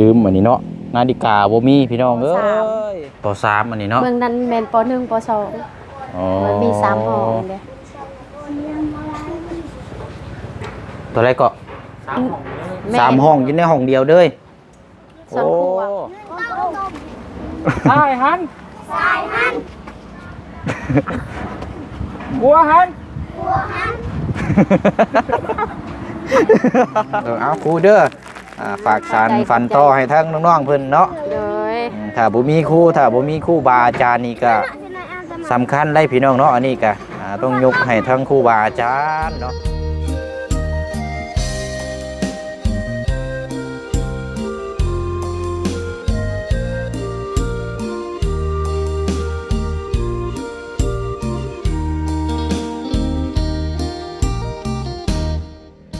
ลืมอันนี้เนาะนาฬิกาบ่มีพี่น้องเอ้ปสามยปสามอันนี้เนาะเมืองนั้นแม่นปหนึ่งปสองอ๋อมันมีสามห้องเด้ตัวแรกก็แม่สามห้องอยู่ในห้องเดียวเด้ยสองครัวใช่ฮันใช่ฮันบัวฮันเออเอาคูเด้อ อ่าฝากสารฝันต่อให้ทั้งน้องๆเพิ่นเนาะเลยอืมถ้าบ่มีครูถ้าบ่มีครูบาอาจารย์นี่ก็สำคัญได้พี่น้องเนาะอันนี้ก็อ่าต้องยกให้ทั้งครูบาอาจารย์เนาะ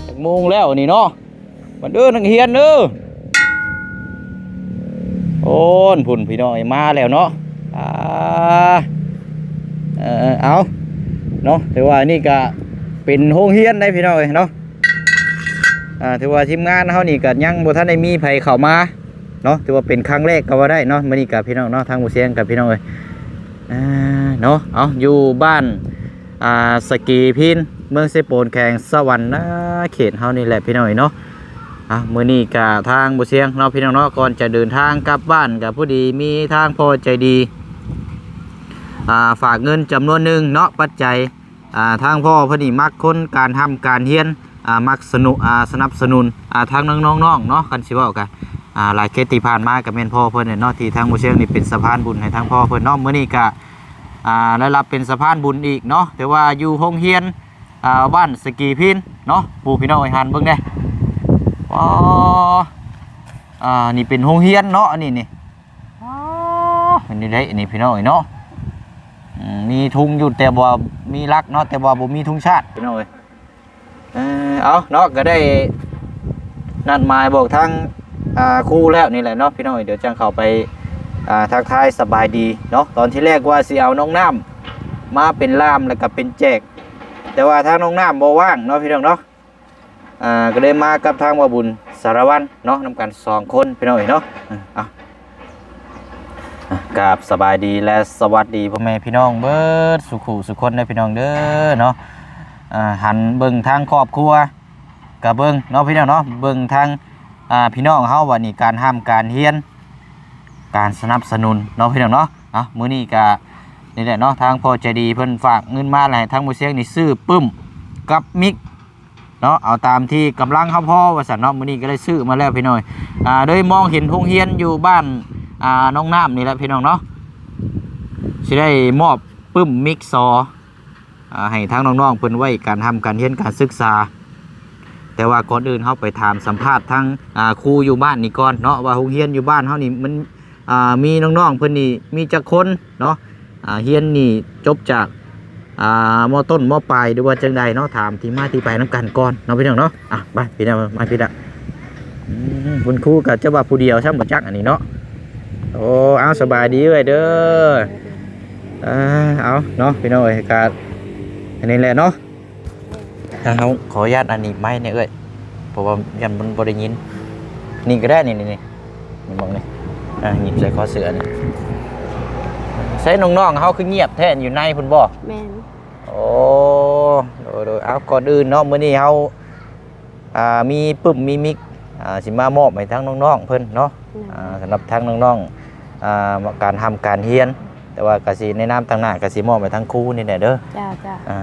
จักโมงแล้วนี่เนาะ มาเด้อนักเรียนเด้อโอ้นพุ่นพี่น้อยมาแล้วเนาะอ่าเออเอาเนาะถือว่านี่ก็เป็นโรงเรียนได้พี่น้อยเนาะอ่าถือว่าทีมงานเฮานี่ก็ยังบ่ทันได้มีไผเข้ามาเนาะถือว่าเป็นครั้งแรกก็ว่าได้เนาะมื้อนี้กับพี่น้องเนาะทางหมู่เสียงกับพี่น้องเอ้ยอ่าเนาะเอาอยู่บ้านอ่าสกีพินเมืองเซโปนแขงสวรรค์นะเขตเฮานี่แหละพี่น้อยเนาะ อะมื้อนี้กะทางบุเสียงเนาะพี่น้องเนาะก่อนจะเดินทางกลับบ้านกับผู้ดีมีทางพอใจดีอ่าฝากเงินจำนวนหนึ่งเนาะปัจจัยอ่าทางพ่อพอดีมักคนการทำการเฮียนอ่ามักสนุอ่าสนับสนุนอ่าทางน้องๆเนาะกันสิเว้ากันอ่าหลายเคสที่ผ่านมากับแม่นพ่อเพิ่นเนี่ยเนาะที่ทางบุเสียงนี่เป็นสะพานบุญให้ทางพ่อเพิ่นเนาะมื้อนี้กะอ่าได้รับเป็นสะพานบุญอีกเนาะแต่ว่าอยู่โรงเรียนอ่าบ้านสกีพินเนาะปู่พี่น้องไอ้หันเบิ่งเด้ อ๋ออ่านี่เป็นโรงเรียนเนาะอันนี้นี่อ๋ออันนี้ได้อันนี้พี่น้องเอ้ยเนาะอืมมีทุงอยู่แต่ว่ามีรักเนาะแต่ว่าบ่มีทุงชาติพี่น้องเอ้ยเออเอาเนาะก็ได้นัดหมายบอกทางอ่าครูแล้วนี่แหละเนาะพี่น้องเอ้ยเดี๋ยวจังเข้าไปอ่าทักทายสบายดีเนาะตอนที่แรกว่าสิเอาน้องน้ำมาเป็นล่ามแล้วก็เป็นแจก แต่ว่าทางน้องน้ำบ่ว่างเนาะพี่น้องเนาะ อ่าก็เลยมากับทางวาบุญสารวัตรเนาะนำกันสองคนพี่น้องเอ๋ยเนาะอะกราบสบายดีและสวัสดีพ่อแม่พี่น้องเบิดสุขุสุขคนเด้พี่น้องเด้อเนาะหันเบิ่งทางครอบครัวกับเบิ่งเนาะพี่น้องเนาะเบิ่งทางพี่น้องเฮาว่านี่การห้ามการเฮียน การสนับสนุนเนาะพี่น้องเนาะอะมื้อนี้ก็นี่แหละเนาะทางพ่อใจดีเพิ่นฝากเงินมาให้ทางบ่เสียงนี่ซื้อปึ้มกับมิก เนาะเอาตามที่กำลังเขาพ่อว่าสันเนาะมื้อนี้ก็ได้ซื้อมาแล้วพี่น้อยอ่าโดยมองเห็นโรงเรียนอยู่บ้านอ่าน้องน้ำนี่แหละพี่น้องเนาะสิได้มอบปึ้มมิกซออ่าให้ทางน้องๆเพิ่นไว้การทำการเรียนการศึกษา แต่ว่าก่อนอื่นเฮาไปถามสัมภาษณ์ทางอ่าครูอยู่บ้านนี่ก่อนเนาะว่าโรงเรียนอยู่บ้านเฮานี่มันอ่ามีน้องๆเพิ่นนี่มีจักคนเนาะอ่าเรียนนี่จบจาก อ่ามอต้นมอปลายหรือว่าจังใดเนาะถามที่มาที่ไปน้ำกันก่อนเนาะพี่น้องเนาะอะไปพี่น้องมาพี่ละอืมคุณครูกับเจ้าบ่าวผู้เดียวช่างบ่จักอันนี้เนาะโอ้เอาสบายดีเลยเด้ออ่าเอาเนาะพี่น้องเอ้ยกาอันนี้แหละเนาะถ้าเขาขออนุญาตอันนี้ไม่เนี่ยเอ้ยเพราะว่ายันมันบ่ได้ยินนี่ก็ได้นี่นี่นี่มองนี่อะหยิบใส่คอเสือนี่ ส่น้องๆเขาคือเงียบแท้อยู่ในพุ่นบ่แม่นโอ้โดยโดยเอาก่อนอื่นเนาะมื้อนี้เฮาอ่ามีปึ้มมีมิกอ่าสิมามอบให้ทั้งน้องๆเพิ่นเนาะอ่าสำหรับทั้งน้องๆอ่าการทำการเรียน แต่ว่ากสิในนามทางหน้าก็สิมอบให้ทั้งครูนี่แหละเด้อจ้าจ้าอ่า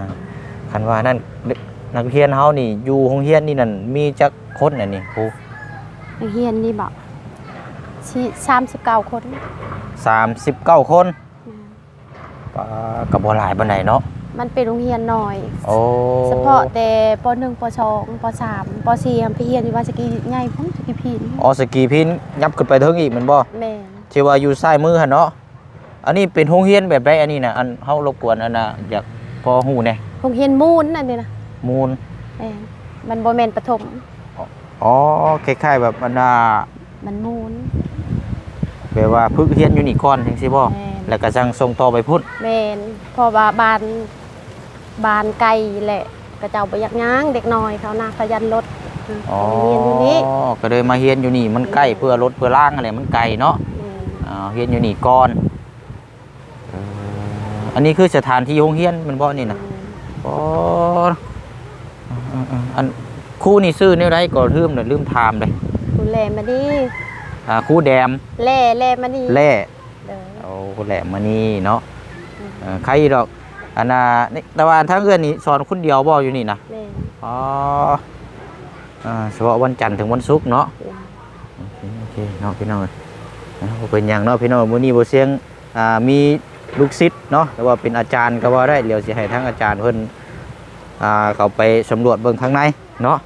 คันว่านั่นนักเรียนเฮานี่อยู่โรงเรียนนี่นั่นมีจักคนน่ะนี่ครูนักเรียนนี่บอกสี่สามสิบเก้าคน 39 คน ปาก็บ่หลายปานใดเนาะ มันเป็นโรงเรียนหน่อย โอ้เฉพาะแต่ปหนึ่งปสองปสามปสี่ไปเรียนอยู่ว่าสกีไงพุ่งสกีพินอ๋อสกีพินยับขึ้นไปเทิงอีกแมันบ่แม่นที่ว่าอยู่ซ้ายมือหั่นเนาะ อันนี้เป็นโรงเรียนแบบใดอันนี้นะอันเฮารบกวนอันน่ะอยากพอฮู้แหน่โรงเรียนมูลนั่นเด้นะมูล แม่นมันบ่แม่นประถมอ๋อคล้ายๆแบบอันน่ะมันมูล แบบว่าพึกเรียนอยู่นี่ก่อนจังซี่บ่แม่น แล้วก็จังส่งต่อไปพุ่นแม่นเพราะว่าบานบานไกลแหละกระเจ้าไปยักง้างเด็กน้อยเขานาขยันรถอ๋อเรียนอยู่นี้ก็เลยมาเฮียนอยู่นี่มันใกล้เพื่อรถเพื่อล่างอะไรมันไกลเนาะแม่นอ่าเฮียนอยู่นี่ก่อนเอ่ออันนี้คือสถานที่โรงเฮียนมันบ่นี่นะอ๋ออ่าๆๆอันครู่นี่ซื้อแนวใดก็ลืมน่ะลืมถามเลยคุณแลมานี่ อ่าครู่แดมแล่แล่มานี่แร่เด้อโอ้แหลมมานี่เนาะเออใครดอกอันน่ะนี่แต่ว่าทั้งเอื้อนนี่สอนคนเดียวบ่อยู่นี่นะแม่นอ๋ออ่าเฉพาะวันจันทร์ถึงวันศุกร์เนาะแม่นโอเคเนาะพี่น้องนะบ่เป็นอย่างเนาะพี่น้องมื้อนี้บ่เสียงอ่ามีลูกศิษย์เนาะแต่ว่าเป็นอาจารย์ก็ว่าได้เดี๋ยวสิให้ทั้งอาจารย์เพิ่นอ่าเขาไปสำรวจเบิ่งข้างในเนาะ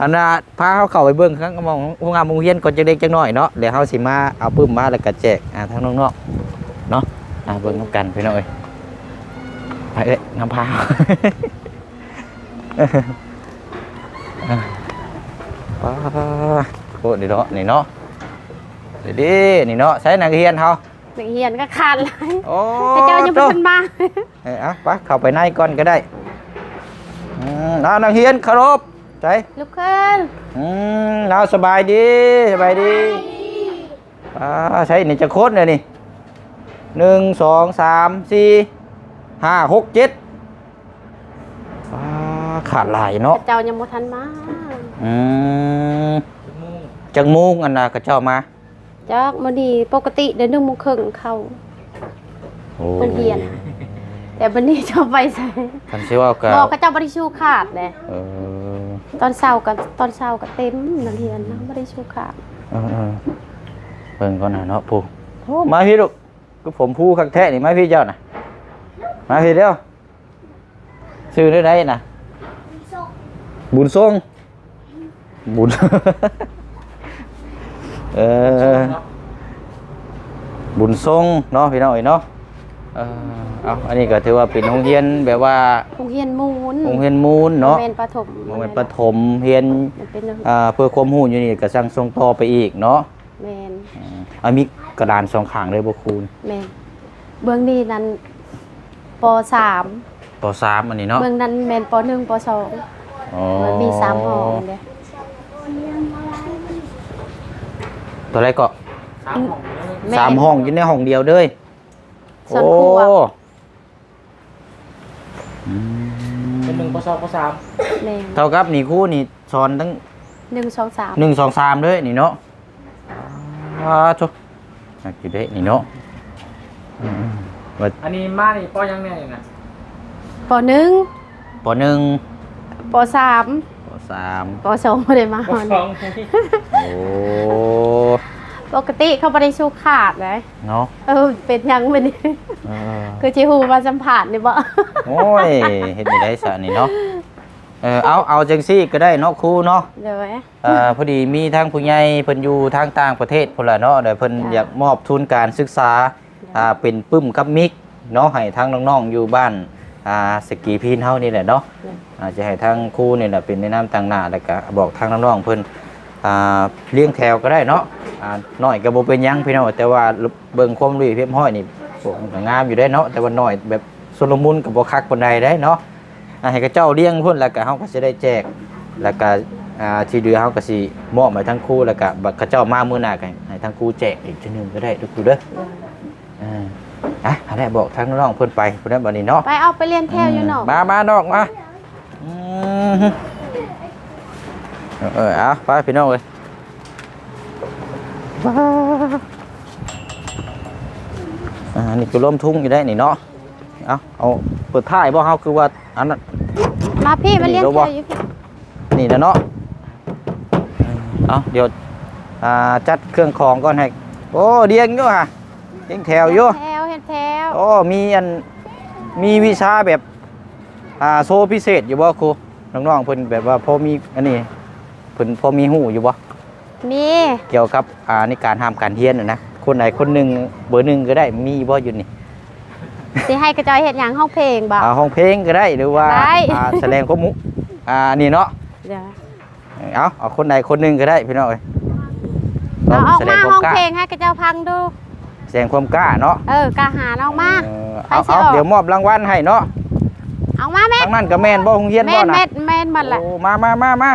อันน่ะพาเขาเข้าไปเบิ่งข้างมองโรงงานโรงเรียนก่อนจักเด็กจักน้อยเนาะเดี๋ยวเฮาสิมาเอาปึ้มมาแล้วก็แจกอ่าทั้งน้องๆเนาะอ่าเบิ่งนํกันพี่น้องเอ้ยไปเอ้ยน้ำพาป้าโอ้นี่เนาะนี่เนาะเดี๋ยวดินี่เนาะใช้นักเรียนเขานักเรียนก็ขาดหลายโอ้แต่เจ้ายังบ่ทันมาเอ้ยอะไปเข้าไปในก่อนก็ได้อืมเอานักเรียนเคารพ ใจลุกขึ้นอืมเอาสบายดีสบายดีป้าใช้นี่จะโคตรเลยนี่หนึ่งสองสามสี่ห้าหกเจ็ดป้าขาดหลายเนาะแต่เจ้ายังบ่ทันมาอืมจังมุงอันน่ะก็เจ้ามาจักมื้อนี้ปกติเดี๋ยว1:30นเข้าโอ้เพิ่นเรียนแต่วันนี้เจ้าไปใส่คันสิว่าก็บอกกับเจ้าบ่ได้ชูขาดเลยเออ ตอนเช้ากับตอนเช้าก็เต็มนักเรียนนะบ่ได้ชูขาดเออเออเบิ่งก่อนน่ะเนาะผู้โอ้มาพี่ลูกก็ผมผู้คักแท้นี่มาพี่เจ้าน่ะ มาพี่เดียวชื่อได้ไดน่ะ บุญทรงบุญ เออบุญทรงเนาะพี่น้องเอ้ยเนาะ เออเอาอันนี้ก็ถือว่าเป็นโรงเรียนแบบว่าโรงเรียนมูลโรงเรียนมูลเนาะโรงเรียนประถมโรงเรียนประถมเรียนมันเป็นอ่าเพื่อความรู้อยู่นี่ก็สั่งส่งต่อไปอีกเนาะแมนอืมอันมีกระดานสองข้างเลยบ่คูณแมนเบื้องนี้นั้นปสามต่อสามอันนี้เนาะเบื้องนั้นแมนปหนึ่งปสองอ๋อมันมีสามห้องเลยตัวแรกก็สามของเลยแม่สามห้องอยู่ในห้องเดียวเลย ส่วนครัวอืมเป็นหนึ่งปสองปสามแมนเท่ากับนี่ครูนี่สอนทั้งหนึ่งสองสามหนึ่งสองสามเลยนี่เนาะว้าทุกนักอยู่เด้นี่เนาะอืมว่าอันนี้มานี่ป้อยังแน่นี่นะปหนึ่งปหนึ่งปสามปสามปสองไม่ได้มาปสองโอ้ ปกติเขาไม่ได้ชูขาดเลยเนาะเออเป็นยังเป็นเออคือจิฮูมาสัมผัสนี่บ่โอ้ยเห็นได้ได้สะนี่เนาะเออเอาเอาจังซี่ก็ได้เนาะครูเนาะเดี๋ยวไว้เอ่อพอดีมีทางผู้ใหญ่เพิ่นอยู่ทางต่างประเทศพุ่นละเนาะเดี๋ยวเพิ่นจ้ะอยากมอบทุนการศึกษาอ่าเป็นปึ้มกับมิกเนาะให้ทางน้องๆอยู่บ้านอ่าสกีพีนเฮานี่แหละเนาะอาจจะให้ทางครูนี่แหละเป็นแนะนำต่างหน้าแล้วก็บอกทางน้องๆเพิ่นอ่า เลี้ยงแถวก็ได้เนาะอ่าน้อยก็บ่เป็นหยังพี่น้องแต่ว่าเบิ่งความรู้เพียบห้อยนี่พวกมันก็งามอยู่ได้เนาะแต่ว่าน้อยแบบสลมุนก็บ่คักปานใดได้เนาะอ่าให้กับเจ้าเลี้ยงพุ่นแล้วก็เฮาก็สิได้แจกแล้วก็อ่าที่เหลือเฮาก็สิมอบให้ทั้งครูแล้วก็บัดเขาเจ้ามามื้อหน้าก็ให้ทั้งครูแจกอีกทีหนึงก็ได้ทุกครูเด้ออ่าอะอันนี้บอกทางน้องๆเพิ่นไปเพิ่นได้บัดนี้เนาะไปเอาไปเรียนแถวอยู่เนาะมามาน้องมาอืมเออ เออเอาไปพี่น้องเอ้ยว้าวอ่านี่คือล้มทุ่งอยู่ได้นี่เนาะเอาเอาเปิดท้ายบ่เฮาคือว่าอันนั้นมาพี่มาเรียนนี่รู้แถบ่วอยู่พี่นี่นะเนาะเอาเดี๋ยวอ่าจัดเครื่องของก่อนให้โอ้เดียงอยู่ฮะเดียงแถวอยู่แถวเห็นแถวโอ้มีอันมีวิชาแบบอ่าโซพิเศษอยู่บ่ครูน้องๆเพิ่นแบบว่าพอมีอันนี้ เพิ่นพอมีหูอยู่บ่มีเกี่ยวกับอ่าในการห้ามการเรียนน่ะนะคนไหนคนหนึ่งเบอร์หนึ่งก็ได้มีบ่อยู่นี่สิให้กระจายเห็ดหยังห้องเพลงบ่ อ่าห้องเพลงก็ได้หรือว่าได้ อ่าแสดงความมุอ่านี่เนาะเดี๋ยวเอาเอาคนใดคนหนึ่งก็ได้พี่น้องเอ้ยเราออกแสดมางควห้องกล้าเพลงให้กระเจ้าพังดู แสดงความกล้าเนาะเออกาหารออกมา เออไปเอาสิเอาออก เดี๋ยวมอบรางวัลให้เนาะเอามาแม่ทางนั้นก็แม่นบ่โรงเรียนแม่บ่นนะแม่นแม่นมันแหละโอ้มามามามา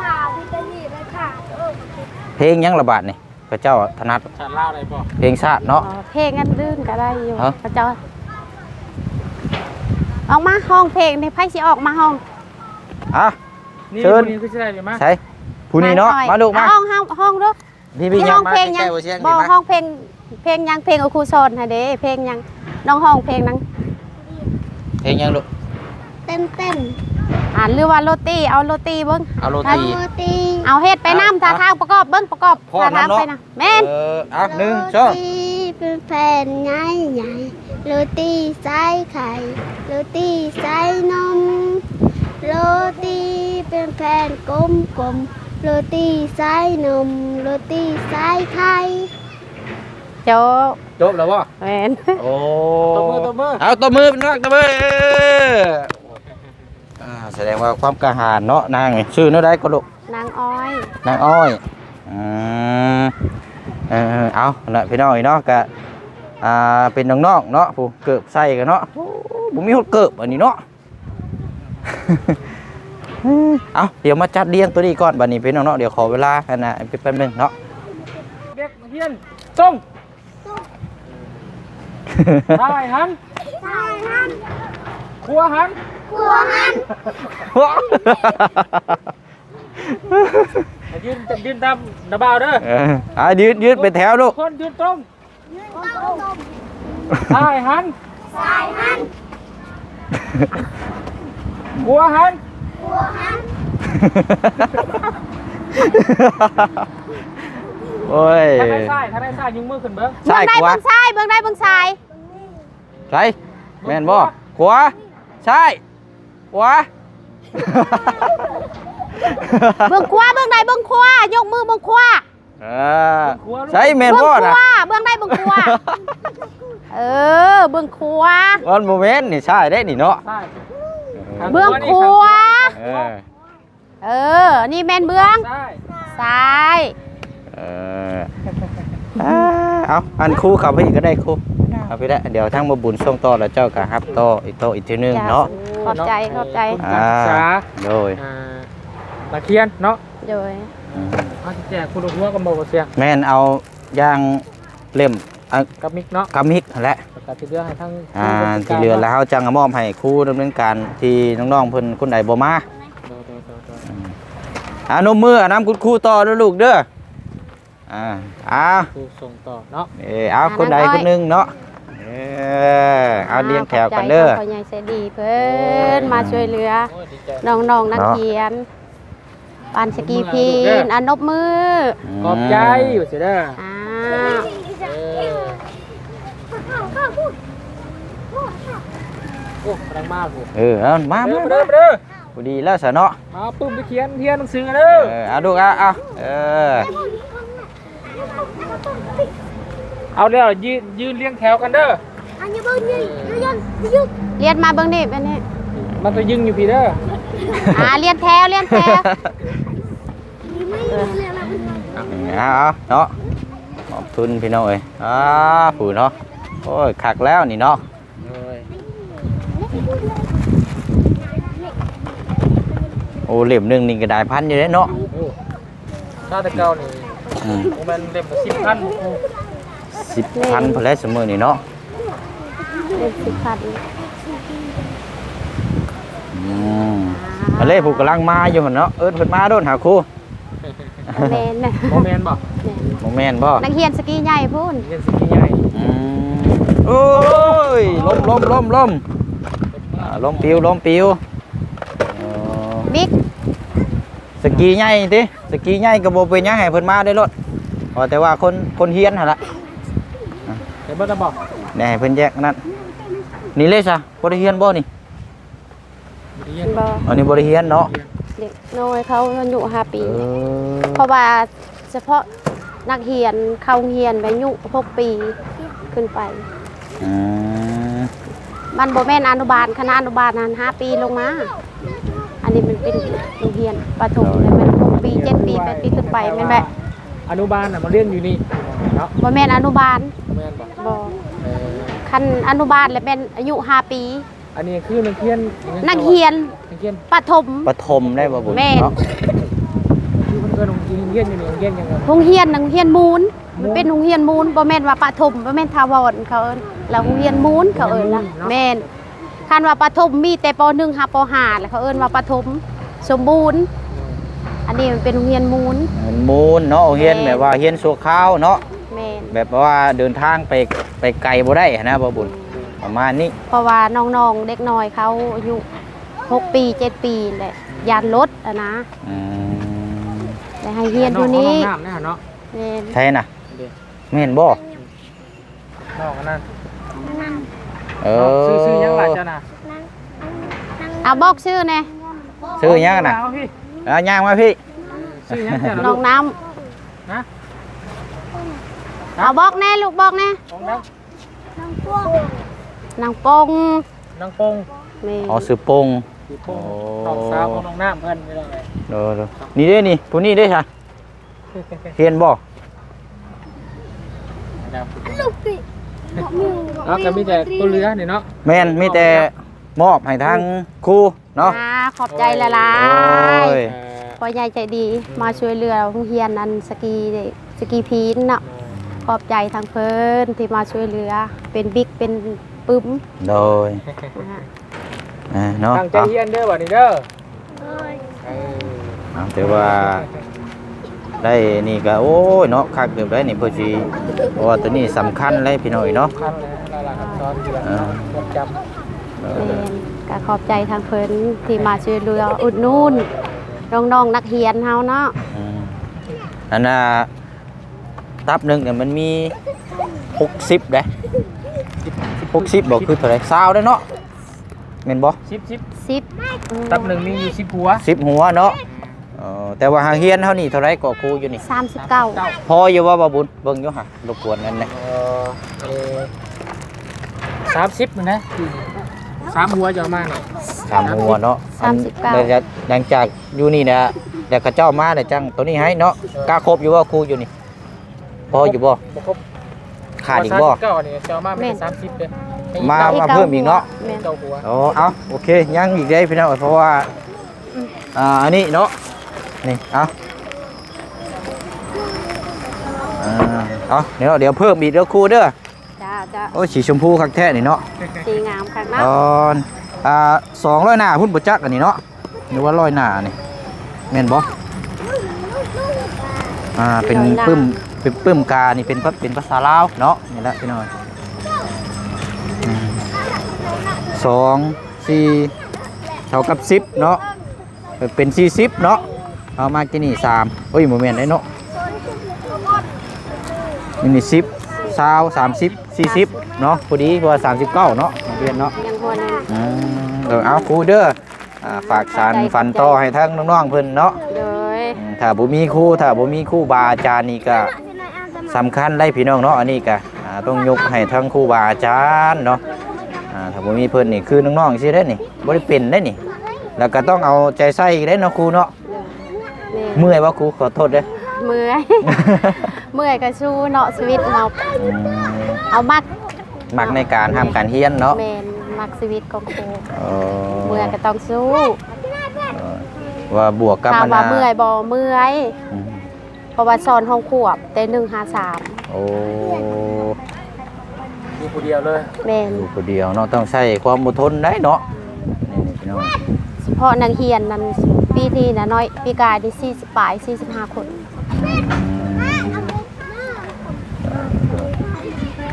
ข่าววิตามินและข่าวเออ เพลงหยังระบาดนี่พระเจ้าถนัดชาติเล่าอะไรบ่เพลงชาติเนาะอ๋อเพลงกันลื่นก็ได้อยู่ฮะ พระเจ้าออกมาห้องเพลงในไพ่สิออกมาห้องอะ นี่เชิญคนนี้คืออะไรดีมั้ยใช่ผู้นี้เนาะหอยมาลูกมาเอห้องห้องห้องดูพี่พี่ที่ยัห้งองมาเพลงยังใกล้ๆบ่เสียงบนี่อกมา ห้องเพลงเพลงยังเพลงของครูสอนฮะเด้เพลงยังน้องห้องเพลงนั้นเพลงยังลูกเต้นเต้น อ่านหรือว่าโรตีเอาโรตีเบิ้งเอาโรโรตี ตีเอาเฮ็ดไปน้ำท่าทางประกอบเบิ้งประกอบพ่อท่าทางน้ำเนาะไปนะแม่นเอออะหนึ่งสโรองตีเป็นแผ่นใหญ่ใหญ่โรตีใส่ไข่โรตีใส่นมโรตีเป็นแผ่นกลมกลมๆโรตีใส่นมโรตีใส่ไข่โจจบแล้วบ่แม่น โอ้ตบมือตบมือเอาตบมือเป็นนักตบมือเอออ่า แสดงว่าความกระหายเนาะนางนี่ชื่อเนาะได้ก็ลูกนางอ้อยนางอ้อยอืมเออเอาละพี่น้องอีเนาะกะอ่าเป็นน้องๆเนาะผู้เกิบใส่กันเนาะโอ้บ่มีคนเกิบอันนี้เนาะ เอาเดี๋ยวมาจัดเรียงตัวนี้ก่อนบัดนี้พี่น้องเนาะเดี๋ยวขอเวลาอันนะแป๊บนึงเนาะเด็กเฮียนตรงใช่หันใช่ฮันครัวหัน ครัวฮันยืนยืนตามระบาวเด้อเอออะยืดยืดเป็นแถวลูกคนยืนตรงใช่หันใช่ฮันครัวหันครัวฮันโอ้ยถ้าได้ใช่ถ้าได้ใช่ยิงมือขึ้นเบิ้งซ้ายเบิ่งได้ขวาเบิ่งซ้ายเบิ่งได้เบิ่งซ้ายใช่แม่นบ่ขวาใช่ข วาเบิ่งขวาเบิ่งได้เบิ่งขวายกมือเบิ่งขวาเออใช่แม่นเบิ่งบ่ขน่ะวาเบิ่งได้เบิ่งขวาเออเบิ่งขวาวันโมเมนต์นี่ใช่ได้นี่เนาะใช่เบื้องขวาเออเออ นี่แม่นเบื้องใช่ซ้ายเอออ่าเอาอันครูเขับไปอีกก็ได้ครูเอาไปได้เดี๋ยวทั้งมาบุญส่งต่อแล้วเจ้าก็รับต่ออีกต่ออีกทีนึงเนาะ ขอบใจขอบใจอ่าโดยอ่าตะเคียนเนาะโดยอืมเอาแจกคุณหัวกับโมกเสียงแม่นเอาย่างเล่มอะกับมิกเนาะกำมิกนั่นแหละประกาศที่เรือให้ทั้งอ่าที่เหลือแล้วจังเอามอบให้ครูดำเนินการที่น้องๆเพิ่นคนใดบ่มาโดยโดยโดยโดยอ่านมมืออะน้ำคุณครูต่อเด้อลูกเด้ออ่าอ้าวครูส่งต่อเนาะเออเอาคนใดคนหนึงเนาะเออเอาเรียงแถวกันเด้อขบใจพ่อใหญ่ใจดีเพิ่นมาช่วยเหลือโอ้ยดีใจน้องๆนักเรียนปานสกีพีนอันนบมือขอบใจอยู่เสียเด้ออ่าเออโอ้กำลังมากผมเออเอามาเด้มาอเด้อเด้อพอดีแล้วซะเนาะมาปุ่มไปเขียนเทียนหนังสือเด้อเออเอาลูกเอาเอาเออ เอาแล้วยืนยืนเรียงแถวกันเด้ออันนี้เบิ้งนี่ยืนยืนยืนเรียนมาเบิ่งนี่เป็นนี่มันจะยิงอยู่พี่เด้ออ่าเรียนแถวเรียนแถวไม่เรียนอะไรเอาเอาเนาะขอบทุนพี่น้องเอ้ยอ่าผู้เนาะโอ้ยคักแล้วนี่เนาะโอ้ยโอ้เล่มหนึงนี่ก็ได้พันอยู่เด้เนาะโอ้ชาติเก่านี่อืมโอ้แมันเล่มสิบพันโอ้ สิบพันพอแล้วเสมอนี่เนาะเรียนสิบพันอืมเอาเลยผู้กำลังมาอยู่หั่นเนาะเอิ้นเพิ่นมาโดนหาครูแม่นน่ะโมเมนต์บ่บ่แม่นบ่นักเรียนสกีใหญ่พุ่นเรียนสกีใหญ่อืมโอ้ยล้มล้มล้มล้มอ่าล้มปิวล้มปิวอ๋อบิ๊กสกีใหญ่ติสกีใหญ่ก็บ่เป็นหยังให้เพิ่นมาได้รถอ๋อแต่ว่าคนคนเฮียนหั่นล่ะเห็น บ่จะบอกแหน่ให้เพิ่นแยกนั่นนี่เลยซะบ่ได้เฮียนบ่นี่เรียนบออันนี้บ่ได้เฮียนเนาะเด็กน้อยเขาอายุห้าปี เออเพราะว่าเฉพาะนักเรียนเข้าเรียนไปอายุหกปีขึ้นไปอืมมันโบแม่นอนุบาลคณะอนุบาลนั้นห้าปีลงมา อันนี้มันเป็นโรงเรียนประถมเลยมันหกปีเจ็ดปีแปดปีขึ้นไปแม่นแบบอนุบาลน่ะมาเรียนอยู่นี่เนาะโบแม่นอนุบาลโมเมนต์บ่บอเออคคันอนุบาลและเป็นอายุห้าปี อันนี้คือนักเรียนนักเรียนนักเรียนประถมปฐมได้บ่บุญแม่น เนาะคือมันเกินของจริงเรียนอยู่นี่เรียนยังไงโรงเรียนนักเรียนมูลมันเป็นโรงเรียนมูลบ่แม่นว่าประถมบ่แม่นทาวรเขาเอิ้นแล้วโรงเรียนมูลเขาเอิ้นนะแม่นคันว่าประถมมีแต่ป .1 หาป .5 แล้วเขาเอิ้นว่าประถมสมบูรณ์ อันนี้มันเป็นโรงเรียนมูลมันมูลเนาะเฮียนแม่ แบบว่าเฮียนชั่วคราวเนาะ แม่นแบบว่าเดินทางไปไปไกลบ่ได้นะบ่บุญประมาณนี้เพราะว่าน้องๆ เด็กน้อยเขาอายุ6ปี7ปีแหละยานรถอะนะอืมแต่ให้เรียนอยู่นี้น้ำนะเนาะแม่นใช่น่ะแม่นบ่นอกอันนั้นเอซื้อซื้อยังหลายอเจ้าน่ะเอาบอกชื่อแน่ซื้อหยังน่ะเอาพี่อะย่างมาพี่ ซื้อยังเจ้าน้ลูองกน้ฮะำ เอาบอกแน่ลูกบอกแน่ของนักนางปงนางปงแม่อ๋อซื้อปงสีปงโอ้ น้องสาวของน้องน้ำเพิ่นไม่ต้องเลยเด้อเด้อนี่เด้นี่ผู้นี้เด้ค่ะเฮียนบ่แล้วก็มีแต่ตัวเรือนี่เนาะแม่นมีแต่มอบให้ทางครูเนาะ อ่าขอบใจละลาโอ้ยยพ่อใหญ่ใจดีมาช่วยเหลือโรงเรียนนันสกีเด็กสกีพีนเนาะขอ บใจทางเพิ่นที่มาช่วยเหลือ เป็นบิ๊กเป็นปึ้มโดยนะฮะอ่าเนาะตั้งใจเรียนเด้อบัดนี้เด้อเออเอาแต่ว่าได้นี่ก็โอ้ยเนาะคักเกือบได้นี่เพื่อสิเพราะว่าตัวนี้สำคัญเลยพี่น้อยเนาะคันแล้วหลายๆขั้นตอนที่แบบอ่าจดจเอแม่อนก็ขอบใจทางเพิ่นที่มาช่วยเหลืออุดหนู่นน้องๆนักเรียนเฮาเนาะ อืมอันน่ะ ตับหนึงเนี่ยมันมี60เด้60บ่คือเท่าไหร่20ได้เนาะแม่นบ่ำสิบสิบสิบตับหนึ่งมีอยู่สิบหัว10หัวเนาะเออแต่ว่าหางเฮียนเท่านี้เท่าไหร่ก็ครูอยู่นี่สามสิบเก้าพออยู่ว่าบ่บุญเบิ่งอยู่ห่ะรบกวนนั่นนะเออเออสามสิบนะสามหัวจะเอามาเนี่ยสามหัวเนาะสามสิบเก้าแล้วจะหลังจากอยู่นี่นะเดี๋ยวเขาเจ้ามาเดี๋ยวจังตัวนี้ให้เนาะกล้าครบอยู่ว่าครูอยู่นี่ พออยู่บ่บ่ครบขาดอีกบ่สมสิเก้าเนี่ยจะเอามาเป็นสามสิบเลยให้อีกมาเก้มาเพิ่มอีกเนาะแม่นเก้าหัวโอ้เอาโอเคยังอีกได้พี่น้องเพราะว่าอ่าอันนี้เนาะนี่เอาอ่าเอาเดี๋ยวเดี๋ยวเพิ่มอีกเดี๋ยวครูเด้อจ้าจ้าโอ้ยสีชมพูคักแท้นี่เนาะสีงามคักเนาะตอนอ่าสองร้อยหน้าพุ่นบ่จักอันนี้เนาะหรือว่าร้อยหน้านี่แม่นบ่อ่าเป็นปึ้ม เป็นปึ้มกานี่เป็นภาเป็นภาษาลาวเนาะนี่แหละพี่น้อยอืมสองสี่เท่ากับสิบเนาะเป็นสี่สิบเนาะเอามากินนี่สามโอ้ยโมเมนต์ได้เนาะนี่นี่สิบสาวสามสิบสี่สิบเนาะพอดีเพราะว่าสามสิบเก้าเนาะนักเรียนเนาะยังหัวหนึงอืมเออเอาครูเด้ออ่าฝากสารฝันต่อให้ทั้งน้องๆเพิ่นเนาะโดยอืมถ้าบ่มีครูถ้าบ่มีครูบาอาจารย์นี่ก็ สำคัญได้พี่น้องเนาะอันนี้ก็อ่าต้องยกให้ทั้งครูบาอาจารย์เนาะอ่าถ้าบ่มีเพิ่นนี่คือน้องๆสิได้นี่บ่ได้เป็นได้นี่ แล้วก็ต้องเอาใจใส่อีกได้เนาะครูเนาะแม่เมื่อยบ่ครูขอโทษเด้อเมื่อยเมื่อยก็สู้เนาะชีวิตเฮาอืมเอามักมักในการทำการเรียนเนาะแม่นมักชีวิตของครูเอเมื่อยก็ต้องสู้เออว่าบวกกับถามมันว่านะเมื่อยบ่เมื่อยอืมเพ ราะว่าสอนห้องขวบแต่หนึ่งหาสามโอ้มีผู้เดียวเลยแม่นอยู่คนเดียวเนาะต้องใช้ความอดทนได้เนาะนี่ๆพี่น้องเฉพาะนักเรียนนั้นปีนี้นะน้อยปีกายที่40ปลาย45คน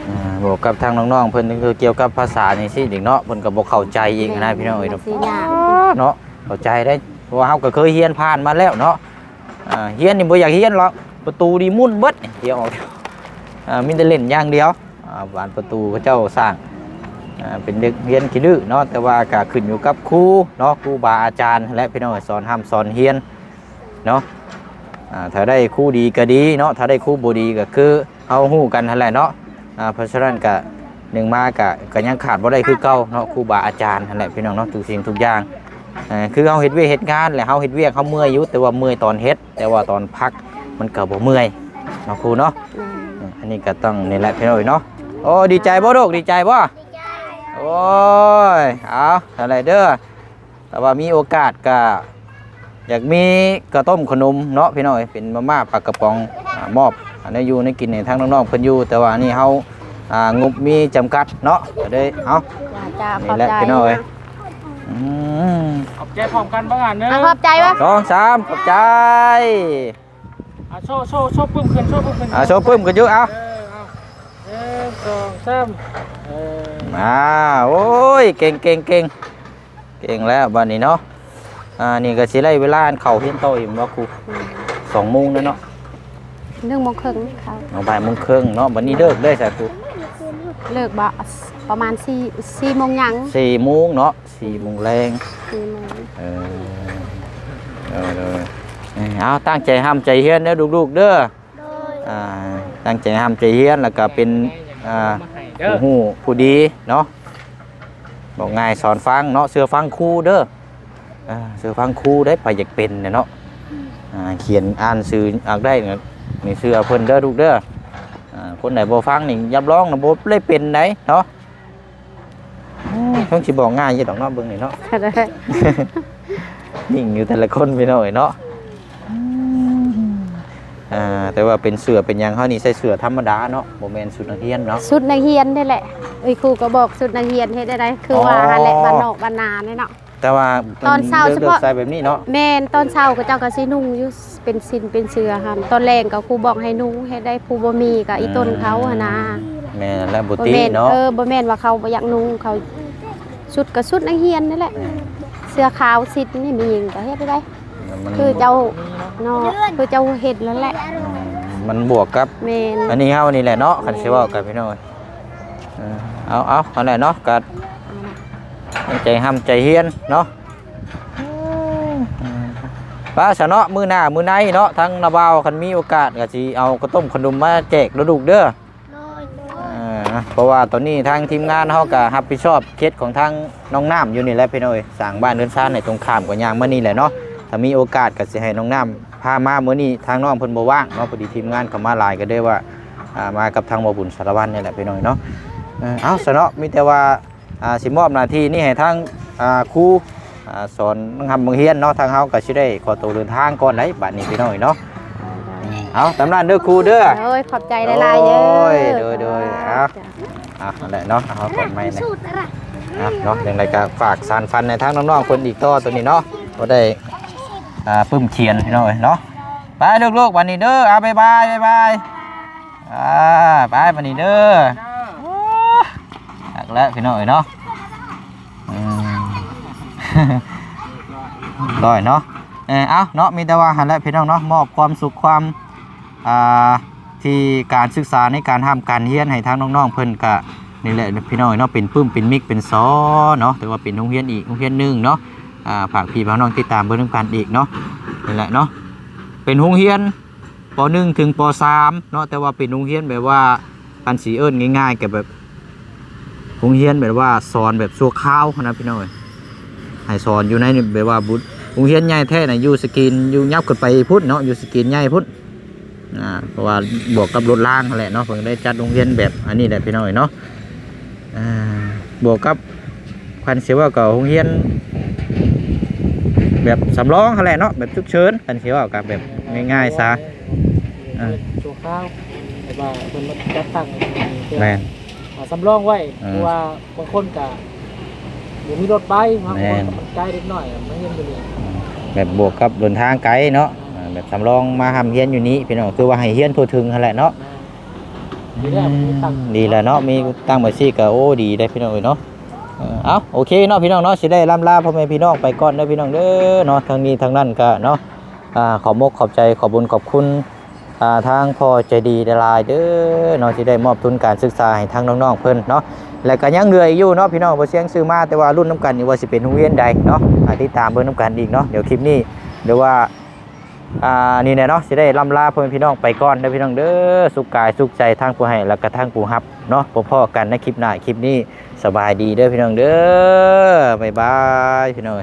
อ่าบอกกับทางน้องๆเพิ่นก็คือเกี่ยวกับภาษานี่สิเด็กเนาะเพิ่นก็บ่เข้าใจอีกนะพี่น้องเอ้ยมัเนาะสิยากเนาะเข้าใจได้เพราะว่าเฮาก็เคยเรียนผ่านมาแล้วเนาะอ่า เรียนนี่บ่อยากเรียนหรอกประตูนี่มุ่นเบิดเดี๋ยวออกอ่ามีแต่เล่นอย่างเดียวอ่าบานประตูเขาเจ้าสร้างเป็นเด็กเรียนขี้ดื้อเนาะแต่ว่าก็ขึ้นอยู่กับครูเนาะครูบาอาจารย์ และพี่น้องสอนห้ามสอนเรียนเนาะถ้าได้ครูดีก็ดีเนาะถ้าได้ครูบ่ดีก็คือเฮาฮู้กันนั่นแหละเนาะเพราะฉะนั้นก็หนึ่งมาก็ก็ยังขาดบ่ได้คือเก่าเนาะครูบาอาจารย์นั่นแหละพี่น้องเนาะทุกสิ่งทุกอย่าง คือเฮาเฮ็ดเวียกเฮ็ดงานแหละเฮาเฮ็ดเวียกเฮาเมื่อยอยู่แต่ว่าเมื่อยตอนเฮ็ด แต่ว่าตอนพักมันก็บ่เมื่อยเนาะครูเนาะแม่นอืมอันนี้ก็ต้องนี่แหละพี่น้อยเนาะโอ้ดีใจบ่ลูกดีใจบ่โอ้ยเอาอะไรเด้อแต่ว่ามีโอกาสก็อยากมีกระต้มขนมเนาะพี่น้อยเป็นมาม่าปลากระป๋องอ่ามอบอันนี้อยู่ในกินในทางน้องๆเพิ่นอยู่แต่ว่าอันนี่เฮาอ่างบมีจำกัดเนาะก็เลยเอาจ้าขนี่อบแหละใจพี่น้อย อืมขอบใจพร้อมกันบ้างอะเนอะอะขอบใจปะสองสามขอบใจอะโชว์โชว์โชว์ปึ้มขึ้นโชว์ปึ้มขึ้นอ่าโชว์ปึ้มกันอยู่เอาเออเอาหนึ่งสองสามเออมาโอ้ยเก่งเก่งเก่งเก่งแล้วบัดนี้เนาะอ่านี่ก็สิไล่เวลาอันเข้าเฮียนโตอีกบ่ครูสองโมงแล้วเนาะหนึ่งโมงครึ่งเขาเอาบ่ายโมงครึ่งเนาะบัดนี้เลิกได้ใช่ครู เลิกบ่ประมาณสี่สี่โมงยังสี่โมงเนาะสี่โมงแรงสี่โมงเออเออเออเออเอาตั้งใจห้ามใจเฮียนเด้อลูกๆเด้อโดยอ่าตั้งใจห้ามใจเฮียนแล้วก็เป็นอ่ามาให้เด้อผู้ฮู้ผู้ดีเนาะบอกง่ายสอนฟังเนาะเสือฟังครูเด้ออ่าเสือฟังครูได้ไปอยากเป็นเนี่ยเนาะอ่าเขียนอ่านสื่ออากได้เนี่ยนี่เสือเพิ่นเด้อลูกเด้ออ่า คนไหนบ่ฟังนี่ยับร้องนะบ่ได้เป็นไหนเนาะอืมต้องสิบอกง่ายอยู่ดอกเนาะเบิ่งนี่เนาะก็ได้นิ่งอยู่แต่ละคนไปหน่อยเนาะอ่าแต่ว่าเป็นเสือเป็นหยังเฮานี่ใส่เสือธรรมดาเนาะบ่แม่นสุนัขเฮียนเนาะสุดนักเรียนนี่แหละเอ้ยครูก็บอกสุดนักเรียนเฮ็ดได้ไดคือว่าอ๋อหันแหละบ้านนอกบ้านนาเนี่ยเนาะ แต่ว่าตอนเช้าลืกเฉพาะลือกใส่แบบนี้เนาะแม่นตอนเช้าก็เจ้าก็สินุ่งอยู่เป็นสินเป็นเสื้อหันตอนแรงก็ครูบอกให้นุ่งเฮ็ดได้ผู้บ่มีก็อีต้นเขาหั่นนะแม่นและบุบ่ตรีแม่นเนาะเออบ่แม่นว่าเขาบ่อยากนุ่งเขาชุดก็ชุดนักเรียนนี่แหละ เสื้อขาวสิทธิ์นี่มีหยังก็เฮ็ดได้ได้มันคือเจ้าเนาะคือเจ้าเฮ็ดแล้วแหละมันบวกกับ แม่น อันนี้เฮานี่แหละเนาะคันสิเว้ากันพี่น้อยเออเอาเอาอันไหนเนาะก็ ใจห้ำใจเฮียนเนาะป้าสะเนาะมื้อหน้ามื้อในเนาะทั้งนาบาวคันมีโอกาสก็สิเอากระต้มขนมมาแจกลูกๆเด้อโดยอ่าเพราะว่าตอนนี้ทางทีมงานเขาก็รับผิดชอบเคสของทางน้องน้ำอยู่นี่แหละพี่น้อยสร้างบ้านเรือนชานในตรงข้ามกับยางเมื่อนี้แหละเนาะถ้ามีโอกาสก็สิให้น้องน้ำพามาเมื่อนี้ทางน้องเพิ่นบ่ว่างเนาะพอดีทีมงานเขามาหลายก็ได้ว่าอ่ามากับทางบ่บุญสารวัตรนี่แหละพี่น้อยเนาะเออเอาซะเนาะมีแต่ว่าอ่า สิมอบหน้าที่นี่ให้ทางอ่าครูอ่าสอนนักทำบางเฮียนเนาะทางเฮาก็สิได้ขอตัวเดินทางก่อนไหนบัดนี้พี่น้อยเนาะเอาตามนั้นเด้อครูเด้อโอ้ยขอบใจหลายๆเด้อโอ้ยโดยโดยครับอะนั่นแหละเนาะเอากดไม้นะสูตรอะไรอะเนาะอย่างไรก็ฝากสารฟันในทางน้องๆคนอีกต่อตัวนี้เนาะก็ได้อ่าปึ้มเขียนพี่น้องเอ้ยเนาะไปลูกๆวันนี้เด้อเอาบายบายบายบายอ่าไปวันนี้เด้อหัก แล้วพี่น้อยเนาะอืมร้อยเนาะเออเอาเนาะมีแต่ว่าหันแล้วพี่น้องเนาะมอบความสุขความอ่าที่การศึกษาในการทำการเรียนให้ทางน้องๆเพิ่นกะนี่แหละพี่น้องเนาะเป็นปึ้มเป็นมิกเป็นซอเนาะแต่ว่าเป็นโรงเรียนอีกโรงเรียนหนึ่งเนาะอ่าฝากพี่น้องติดตามเบิ่งนำกันอีกเนาะนี่แหละเนาะเป็นโรงเรียนป .1 ถึงป .3 เนาะแต่ว่าเป็นโรงเรียนแบบว่าการสีเอิ้นง่ายๆกับแบบ โรงเรียนแบบว่าสอนแบบชั่วคราวนะพี่น้องเอ้ยให้สอนอยู่ในแบบว่าบุตรโรงเรียนใหญ่แท้น่ะอยู่สกินอยู่ยับขึ้นไปพุ่นเนาะอยู่สกินใหญ่พุ่นอ่าเพราะว่าบวกกับรถล่างนั่นแหละเนาะเพิ่งได้จัดโรงเรียนแบบอันนี้แหละพี่น้อยเนาะอ่าบวกกับคันเสียว่ากับโรงเรียน แบบสำรองนั่นแหละเนาะแบบฉุกเฉินคันเสียว่ากับแบบง่ายๆซะอ่าโชว์ข้าวแต่ว่าเพิ่นมาจัดตั้งให้เพิ่นแม่น อ่าสำรองไว้อ่าเพราะว่าบางคนก็บ่มีรถไปบางแม่คนน ก็มันไกลเล็กน้อยอะมันเห็นอยู่นี่แบบบวกกับเดินทางไกลเนาะอ่าแบบสำรองมาทำเฮียนอยู่นี้พี่น้องคือว่าให้เฮียนทั่วถึงนั่นแหละเนาะ ดีแล้วมีตั้งดีแล้วเนาะมีตั้งไว้ซี่ก็โอ้ดีได้พี่น้องเอ้ยเนาะเออเอาโอเคเนาะพี่น้องเนาะสิได้ล่ำลาพ่อแม่พี่น้องไปก่อนเด้อพี่น้องเด้อเนาะทางนี้ทางนั้นก็เนาะอ่าขอบมกขอบใจขอบบุญขอบคุณอ่า ทางพ่อใจดีได้ลายเด้อเนาะที่ได้มอบทุนการศึกษาให้ทางน้องๆเพิ่นเนาะแล้วก็ยังเหลืออีกอยู่เนาะพี่น้องบ่เสียงซื้อมาแต่ว่ารุ่นน้ำกันอยู่ว่าสิเป็นโรงเรียนใดเนาะติดตามเบิ่งน้ำกันอีกเนาะเดี๋ยวคลิปนี้เดี๋ยวว่าอ่านี่แน่เนาะสิได้ล่ำลาพ่อแม่พี่น้องไปก่อนเด้อพี่น้องเด้อสุขกายสุขใจทางผู้ให้แล้วก็ทางผู้รับเนาะพบพ่อกันในคลิปหน้าคลิปนี้สบายดีเด้อพี่น้องเด้อบ๊ายบายพี่น้อง